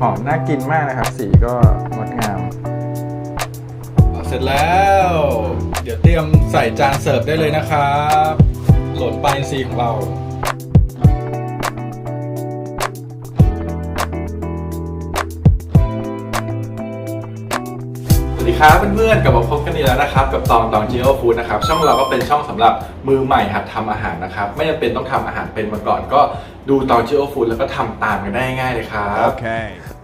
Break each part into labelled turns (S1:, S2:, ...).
S1: หอมน่ากินมากนะครับ สีก็งดงาม
S2: เสร็จแล้ว เดี๋ยวเตรียมใส่จานเสิร์ฟได้เลยนะครับหล่นปลายสีของเราสวัสดีครับเพื่อนๆกลับมาพบกันอีกแล้วนะครับ กับตองตองจีโอฟู้ดนะครับช่องเราก็เป็นช่องสำหรับมือใหม่หัดทำอาหารนะครับ ไม่จำเป็นต้องทำอาหารเป็นมาก่อนก็ ดูตองจีโอฟู้ดแล้วก็ทำตามกันได้ง่ายเลยครับ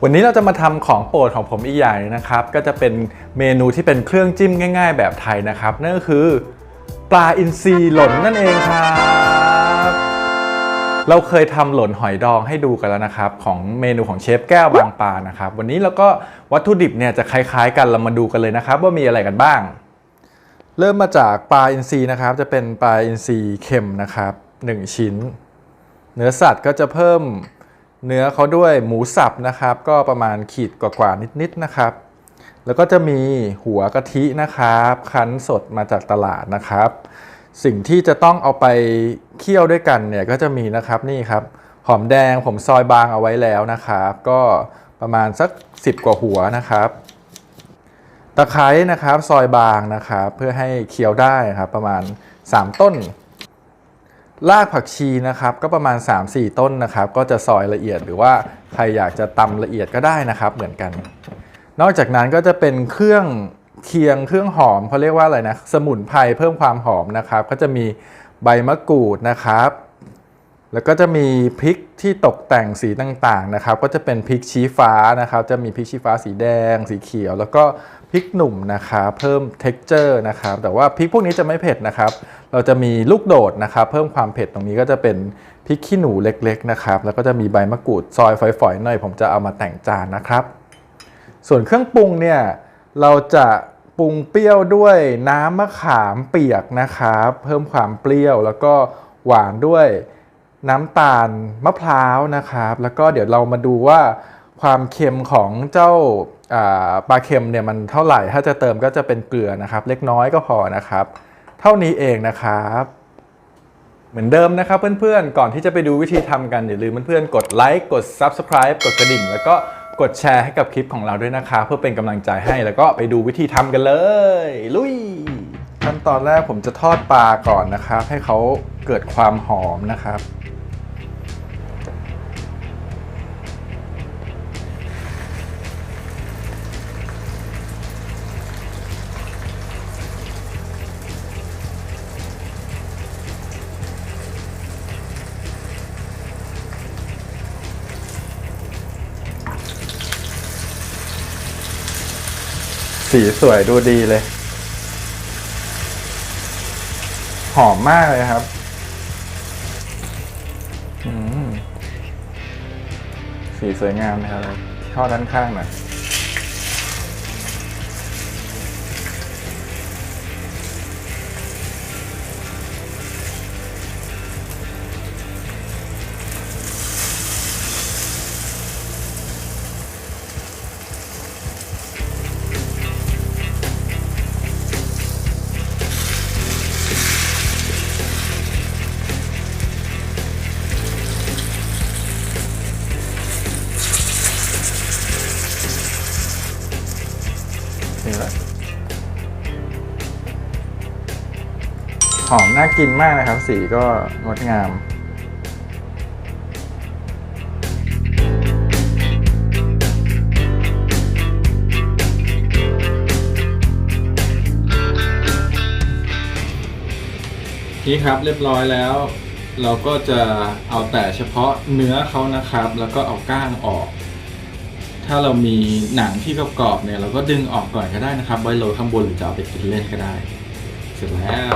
S1: วันนี้เราจะมาทำของโปรดของผมอีกอย่างหนึงนะครับ ก็จะเป็นเมนูที่เป็นเครื่องจิ้มง่าย ๆ แบบไทยนะครับ นั่นก็คือ ปลาอินทรีหล่นนั่นเองครับ เราเคยทำหล่นหอยดองให้ดูกันแล้วนะครับ ของเมนูของเชฟแก้วบางปลานะครับ วันนี้เราก็วัตถุดิบเนี่ยจะคล้ายๆ กันเรามาดูกันเลยนะครับ ว่ามีอะไรกันบ้าง เริ่มมาจากปลาอินทรีนะครับ จะเป็นปลาอินทรีเค็มนะครับหนึ่งชิ้น เนื้อสัตว์ก็จะเพิ่มเนื้อเขาด้วยหมูสับนะครับ ก็ประมาณขีดกว่าๆนิดๆนะครับ แล้วก็จะมีหัวกะทินะครับ คั้นสดมาจากตลาดนะครับ สิ่งที่จะต้องเอาไปเคี่ยวด้วยกันเนี่ยก็จะมีนะครับนี่ครับหอมแดงผมซอยบางเอาไว้แล้วนะครับ ก็ประมาณสัก 10 กว่าหัวนะครับ ตะไคร้นะครับซอยบางนะครับ เพื่อให้เคี้ยวได้ครับประมาณ 3 ต้น รากผักชีนะครับก็ประมาณ 3-4 ต้นนะครับ ก็จะซอยละเอียดหรือว่าใครอยากจะตำละเอียดก็ได้นะครับ เหมือนกัน นอกจากนั้นก็จะเป็นเครื่องเคียงเครื่องหอมเขาเรียกว่าอะไรนะสมุนไพรเพิ่มความหอมนะครับ ก็จะมีใบมะกรูดนะครับ แล้วก็จะมีพริกที่ตกแต่งสีต่างๆนะครับ ก็จะเป็นพริกชี้ฟ้านะครับ จะมีพริกชี้ฟ้าสีแดง สีเขียว แล้วก็พริกหนุ่มนะครับเพิ่ม t e x t อร์นะครับ แต่ว่าพริกพวกนี้จะไม่เผ็ดนะครับ เราจะมีลูกโดดนะครับเพิ่มความเผ็ดตรงนี้ก็จะเป็นพริกขี้หนูเล็กๆนะครับแล้วก็จะมีใบมะกรูดซอยฝอยๆหน่อยผมจะเอามาแต่งจานนะครับ ส่วนเครื่องปรุงเนี่ยเราจะปรุงเปรี้ยวด้วยน้ำมะขามเปียกนะครับเพิ่มความเปรี้ยวแล้วก็หวานด้วยน้ำตาลมะพร้าวนะครับ แล้วก็เดี๋ยวเรามาดูว่าความเค็มของเจ้าปลาเค็มเนี่ยมันเท่าไหร่ ถ้าจะเติมก็จะเป็นเกลือนะครับ เล็กน้อยก็พอนะครับ เท่านี้เองนะครับ เหมือนเดิมนะครับเพื่อนๆ ก่อนที่จะไปดูวิธีทำกัน อย่าลืมเพื่อนๆ กดไลค์กด Subscribe กดกระดิ่ง แล้วก็กดแชร์ให้กับคลิปของเราด้วยนะคะ เพื่อเป็นกำลังใจให้แล้วก็ไปดูวิธีทำกันเลย ลุยขั้นตอนแรกผมจะทอดปลาก่อนนะครับ ให้เขาเกิดความหอมนะครับ สีสวยดูดีเลย หอมมากเลยครับสีสวยงามนะครับทอดด้านข้างหน่อย นี่แหละหอมน่ากินมากนะครับ สีก็งดงาม
S2: นี่ครับเรียบร้อยแล้ว เราก็จะเอาแต่เฉพาะเนื้อเขานะครับ แล้วก็เอาก้างออก ถ้าเรามีหนังที่กรอบๆเนี่ยเราก็ดึงออกก่อนก็ได้นะครับไว้โรยข้างบนหรือจะเอาไปกินเล่นก็ได้ เสร็จแล้ว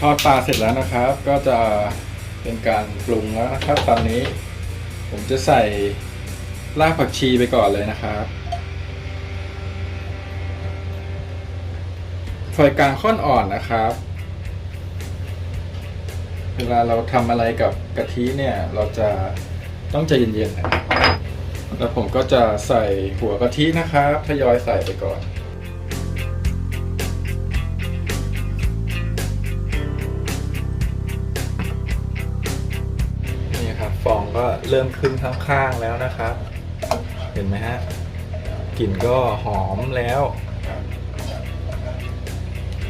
S2: ทอดปลาเสร็จแล้วนะครับ ก็จะเป็นการปรุงแล้วนะครับ ตอนนี้ผมจะใส่รากผักชีไปก่อนเลยนะครับไฟกลางค่อนอ่อนนะครับ เวลาเราทำอะไรกับกะทิเนี่ยเราจะ ต้องใจเย็นๆนะครับแล้วผมก็จะใส่หัวกะทินะครับทยอยใส่ไปก่อนนี่ครับฟ
S1: ฟองก็เริ่มขึ้นข้างๆแล้วนะครับ เห็นไหมฮะ กลิ่นก็หอมแล้ว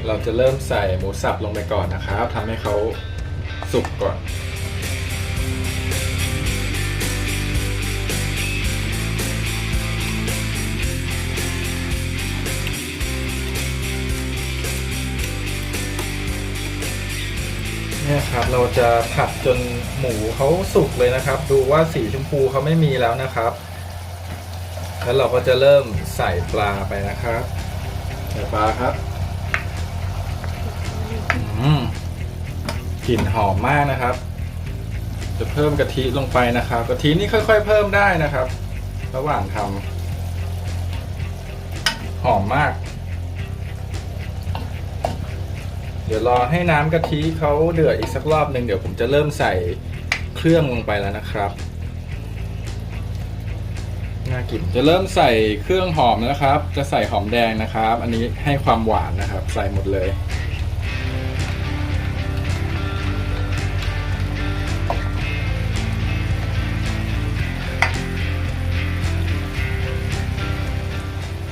S1: เราจะเริ่มใส่หมูสับลงไปก่อนนะครับทำให้เขาสุกก่อน ครับ เราจะผัดจนหมูเขาสุกเลยนะครับ ดูว่าสีชมพูเขาไม่มีแล้วนะครับ แล้วเราก็จะเริ่มใส่ปลาไปนะครับใส่ปลาครับอืมกลิ่นหอมมากนะครับ จะเพิ่มกะทิลงไปนะครับกะทินี่ค่อย ๆ เพิ่มได้นะครับ ระหว่างทำหอมมาก เดี๋ยวรอให้น้ำกะทิเขาเดือดอีกสักรอบหนึ่งเดี๋ยวผมจะเริ่มใส่เครื่องลงไปแล้วนะครับน่ากินจะเริ่มใส่เครื่องหอมแล้วนะครับ จะใส่หอมแดงนะครับ อันนี้ให้ความหวานนะครับ ใส่หมดเลย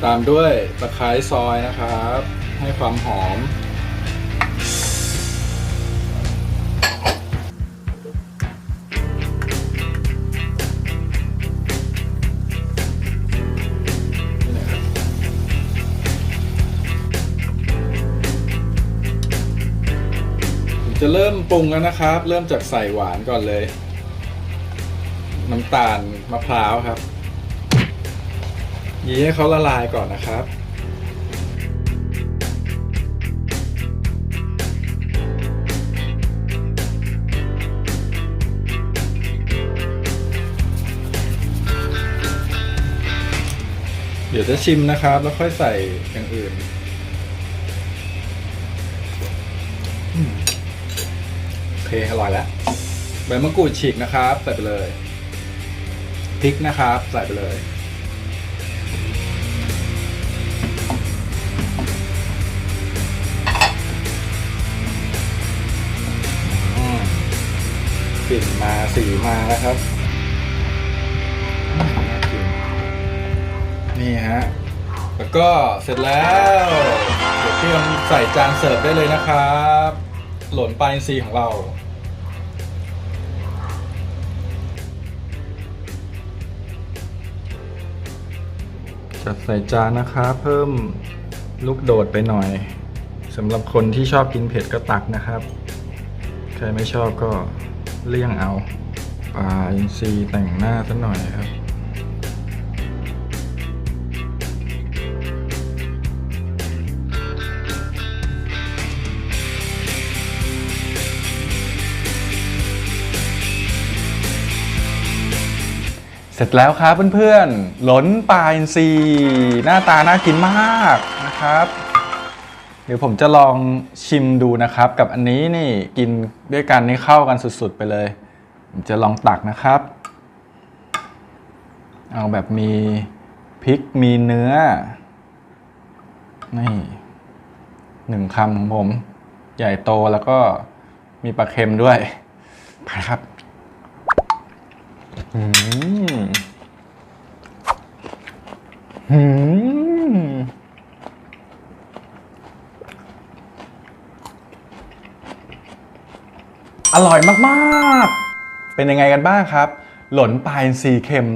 S1: ตามด้วยตะไคร้ซอยนะครับ ให้ความหอม จะเริ่มปรุงแล้วนะครับ เริ่มจากใส่หวานก่อนเลย น้ำตาลมะพร้าวครับยีให้เขาละลายก่อนนะครับเดี๋ยวจะชิมนะครับ แล้วค่อยใส่อย่างอื่น อเคอร่อยแล้วใบมะกรูดฉีกนะครับ ใส่ไปเลยพริกนะครับ ใส่ไปเลย กลิ่นมาสีมาแล้วครับน่ากินนี่ฮะ แล้วก็เสร็จแล้วเดี๋ยวเตรียมใส่จานเสิร์ฟได้เลยนะครับ หล่นปลาอินทรีของเรา จัดใส่จานนะครับเพิ่มลูกโดดไปหน่อยสำหรับคนที่ชอบกินเผ็ดก็ตักนะครับ ใครไม่ชอบก็เลี่ยงเอาปลาอินทรีแต่งหน้าสักหน่อยครับ เสร็จแล้วครับเพื่อนๆ หลนปลาอินทรีหน้าตาน่ากินมากนะครับ เดี๋ยวผมจะลองชิมดูนะครับ กับอันนี้นี่กินด้วยกันนี่เข้ากันสุดๆไปเลย ผมจะลองตักนะครับ เอาแบบมีพริกมีเนื้อ นี่หนึ่งคำของผม ใหญ่โตแล้วก็มีปลาเค็มด้วยไปครับ อืมอืมอร่อยมากๆ เป็นยังไงกันบ้างครับ หล่นปลาอินทรีเค็ม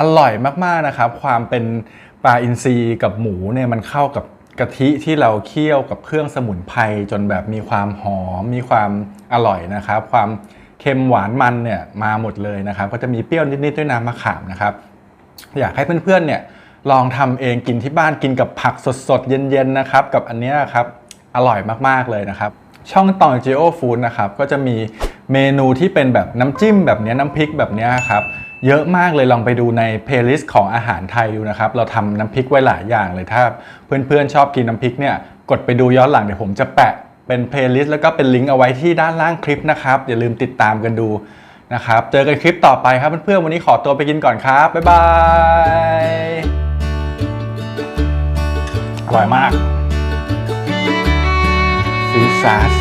S1: อร่อยมากๆนะครับ ความเป็นปลาอินทรีกับหมูเนี่ยมันเข้ากับกะทิที่เราเคี่ยวกับเครื่องสมุนไพรจนแบบมีความหอม มีความอร่อยนะครับ ความ เค็มหวานมันเนี่ยมาหมดเลยนะครับ ก็จะมีเปรี้ยวนิดๆด้วยน้ำมะขามนะครับ อยากให้เพื่อนๆเนี่ยลองทำเองกินที่บ้านกินกับผักสดๆ เย็นๆนะครับ กับอันนี้ครับอร่อยมากๆเลยนะครับ ช่องตอง Geo Food นะครับก็จะมีเมนูที่เป็นแบบน้ำจิ้มแบบนี้น้ำพริกแบบนี้ครับเยอะมากเลยลองไปดูในเพลย์ลิสต์ของอาหารไทยดูนะครับ เราทำน้ำพริกไว้หลายอย่างเลยถ้าเพื่อนๆชอบกินน้ำพริกเนี่ยกดไปดูย้อนหลังเดี๋ยวผมจะแปะ เป็นเพลย์ลิสต์แล้วก็เป็นลิงก์เอาไว้ที่ด้านล่างคลิปนะครับ อย่าลืมติดตามกันดูนะครับ เจอกันคลิปต่อไปครับเพื่อนๆวันนี้ขอตัวไปกินก่อนครับ บ๊ายบาย อร่อยมากซีซัส